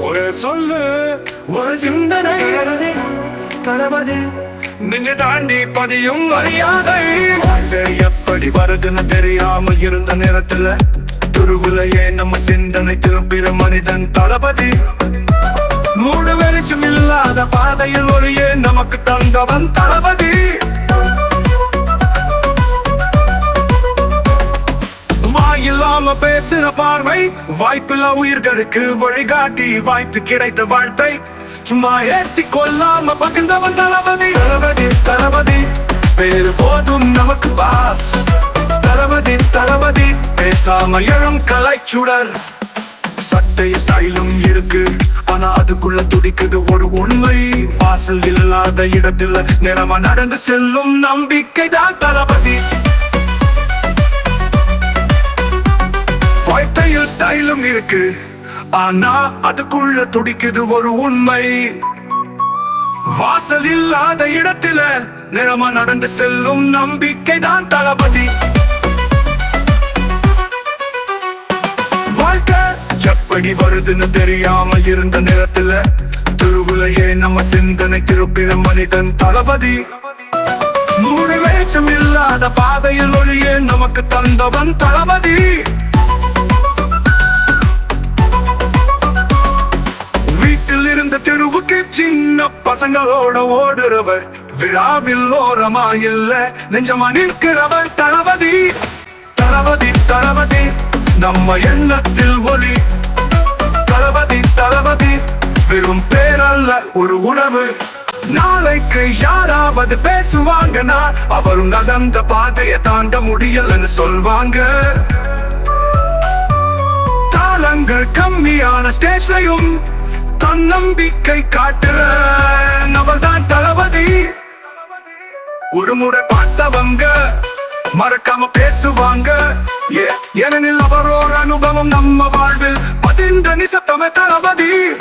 ஒரு சொல்லு ஒரு சிந்தனை தளபதி நீங்க தாண்டி பதியும் மரியாதை எப்படி வருதுன்னு தெரியாம இருந்த நேரத்துல துருவுலையே நம்ம சிந்தனை திரும்பிற மனிதன் தளபதி மூடு வெளிச்சம் இல்லாத பாதையில் ஒளியே நமக்கு தந்தவன் தளபதி நாம பேசுற பார்வை வாய்ப்பில்லா உயிர்களுக்கு வழிகாட்டி வாய்த்து கிடைத்த வாழ்த்தை. சும்மா ஏத்தி கொள்ளாம பகிர்ந்தவன் தளபதி. தளபதி தளபதி பேரு போதும் நமக்கு பாஸ். தளபதி தளபதி பேசாம எழும் கலைச்சுடர். சட்டை ஸ்டைலும் இருக்கு ஆனா அதுக்குள்ள துடிக்குது ஒரு உண்மை. வாசல் இல்லாத இடத்துல நிறமா நடந்து செல்லும் நம்பிக்கை தான் தளபதி. ஸ்டைலும் இருக்கு. ஆனா அதுக்குள்ள துடிக்குது ஒரு உண்மை. வாசல் இல்லாத இடத்துல நிறமா நடந்து செல்லும் நம்பிக்கை தான் தளபதி. வாழ்க்கை எப்படி வருதுன்னு தெரியாம இருந்த நேரத்துல திருவுலையே நம்ம சிந்தனை திருப்பிற மனிதன் தளபதி. மூணு வேச்சம் இல்லாத பாதையில் ஒளியே நமக்கு தந்தவன் தளபதி. பசங்களோட ஓடுறவர். விழாவில் ஓரமா இல்ல நெஞ்சமா நிற்கிறவர் தளபதி. தளபதி தளபதி நம்ம எண்ணத்தில் ஒளி. தளபதி தளபதி வெறும் பேரல்ல ஒரு உணவு. நாளைக்கு யாராவது பேசுவாங்கன்னா அவரும் நடந்த பாதையை தாண்ட முடியலன்னு சொல்வாங்க. தாளங்கள் கம்மியான ஸ்டேஜ்லயும் தன்னம்பிக்கை காட்டுற நபர்தான் தளபதி. ஒரு முறை பார்த்தவங்க மறக்காம பேசுவாங்க. ஏ- ஏனெனில் அவரோட அனுபவம் நம்ம வாழ்வில் பதிந்த நிசத்தமே தளபதி.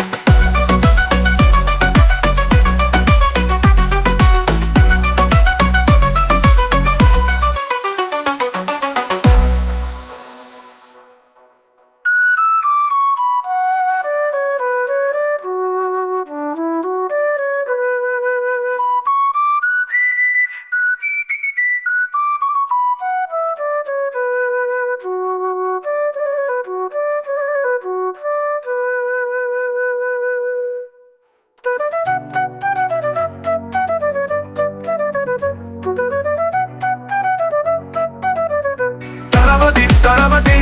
தளபதி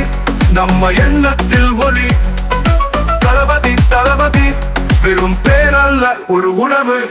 நம்ம எண்ணத்தில் ஒளி. தளபதி தளபதி வெறும் பேரல்ல ஒரு உணவு.